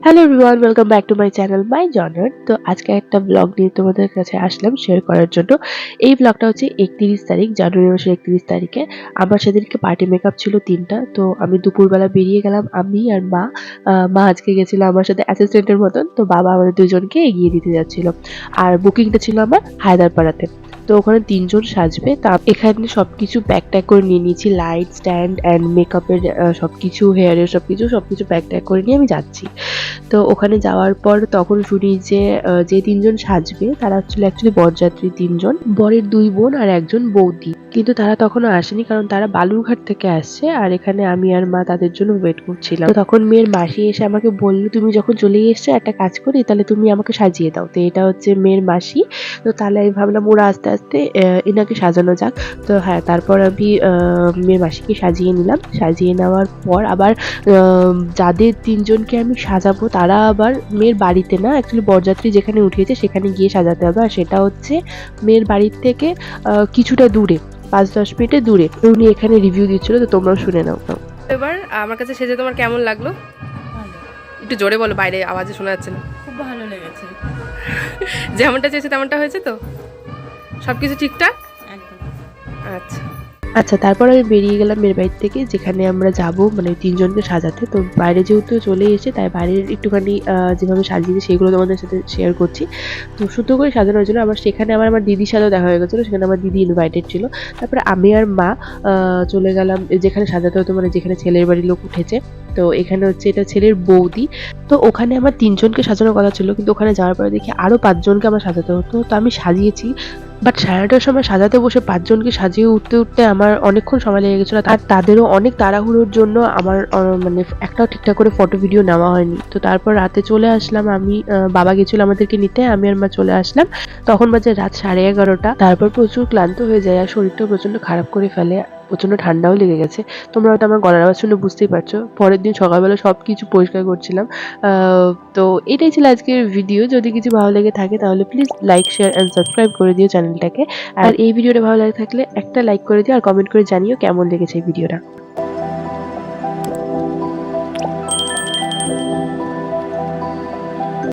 Hello everyone welcome back to my channel my জনার তো আজকে একটা ব্লগ নিয়ে তোমাদের কাছে আসলাম শেয়ার করার জন্য। এই ব্লগটা হচ্ছে একত্রিশ তারিখ, জানুয়ারি মাসের একত্রিশ তারিখে। আমার সেদিনকে পার্টি মেকআপ ছিল তিনটা, তো আমি দুপুরবেলা বেরিয়ে গেলাম, আমি আর মা। মা আজকে গেছিল আমার সাথে অ্যাসিস্ট্যান্টের মতন, তো বাবা আমাদের দুজনকে এগিয়ে দিতে যাচ্ছিল। আর বুকিংটা ছিল আমার হায়দ্রাপাড়াতে। তো ওখানে তিনজন সাজবে, তা এখানে সব কিছু প্যাক ট্যাক করে নিয়ে নিয়েছি লাইট স্ট্যান্ড অ্যান্ড মেকআপের সবকিছু হেয়ারের সব কিছু সব কিছু প্যাক ট্যাক করে নিয়ে আমি যাচ্ছি। তো ওখানে যাওয়ার পর তখন শুনি যে যে তিনজন সাজবে, তারা হচ্ছিল অ্যাকচুয়ালি বরযাত্রী তিনজন। বরের দুই বোন আর একজন বৌদি। কিন্তু তারা তখনও আসেনি কারণ তারা বালুরঘাট থেকে আসছে আর এখানে আমি আর মা তাদের জন্য ওয়েট করছিলাম। তখন মেয়ের মাসি এসে আমাকে বলল, তুমি যখন চলে এসছো একটা কাজ করি, তাহলে তুমি আমাকে সাজিয়ে দাও। তো এটা হচ্ছে মেয়ের মাসি। তো তাহলে আমি ভাবলাম ওরা আস্তে আস্তে এনাকে সাজানো যাক। তো হ্যাঁ তারপর আমি মেয়ের মাসিকে সাজিয়ে নিলাম। সাজিয়ে নেওয়ার পর আবার যাদের তিনজনকে আমি সাজাবো তারা আবার মেয়ের বাড়িতে না অ্যাকচুয়ালি বরযাত্রী যেখানে উঠিয়েছে সেখানে গিয়ে সাজাতে হবে। আর সেটা হচ্ছে মেয়ের বাড়ির থেকে কিছুটা দূরে পাঁচ দশ মিনিটে দূরে। উনি এখানে রিভিউ দিচ্ছিল তো তোমরাও শুনে নাও। এবার আমার কাছে সেজে তোমার কেমন লাগল? একটু জোরে বলো বাইরে আওয়াজে শোনা যাচ্ছে না। খুব ভালো লেগেছে। যেমনটা চেয়েছে তেমনটা হয়েছে তো? সব কিছু ঠিকঠাক আচ্ছা। আচ্ছা তারপর আমি বেরিয়ে গেলাম মেয়ের বাড়ি থেকে, যেখানে আমরা যাব মানে তিনজনকে সাজাতে। তো বাইরে যেহেতু চলে এসে, তাই বাইরের একটুখানি যেভাবে সাজিয়েছি, সেগুলো তোমাদের সাথে শেয়ার করছি। তো সুন্দর করে সাজানোর জন্য আবার সেখানে আমার আমার দিদির সাথেও দেখা হয়ে গেছিল, সেখানে আমার দিদি ইনভাইটেড ছিল। তারপরে আমি আর মা চলে গেলাম যেখানে সাজাতে হতো মানে যেখানে ছেলের বাড়ির লোক উঠেছে। তো এখানে হচ্ছে এটা ছেলের বৌদি। তো ওখানে আমার তিনজনকে সাজানোর কথা ছিল, কিন্তু ওখানে যাওয়ার পরে দেখি আরও পাঁচজনকে আমার সাজাতে হতো। তো আমি সাজিয়েছি বাট সাড়ে নটার সময় সাজাতে বসে পাঁচজনকে সাজিয়ে উঠতে উঠতে আমার অনেকক্ষণ সময় লেগে গেছিল। আর তাদেরও অনেক তাড়াহুড়োর জন্য আমার মানে একটাও ঠিকঠাক করে ফটো ভিডিও নেওয়া হয়নি। তো তারপর রাতে চলে আসলাম আমি বাবা গেছিল আমাদেরকে নিতে, আমি আর মা চলে আসলাম। তখন বাজে রাত সাড়ে এগারোটা। তারপর প্রচুর ক্লান্ত হয়ে যায় আর শরীরটাও প্রচণ্ড খারাপ করে ফেলে। প্রচণ্ড ঠান্ডাও লেগে গেছে। তোমরা হয়তো আমার গলার আওয়াজ শুনে বুঝতেই পারছ। পরের দিন সকালবেলা সব কিছু পরিষ্কার করছিলাম। তো এটাই ছিল আজকের ভিডিও যদি কিছু ভালো লেগে থাকে তাহলে please like share and subscribe করে দিও চ্যানেলটাকে আর এই ভিডিওটা ভালো লাগে থাকলে একটা লাইক করে দিও আর কমেন্ট করে জানিও কেমন লেগেছে এই ভিডিওটা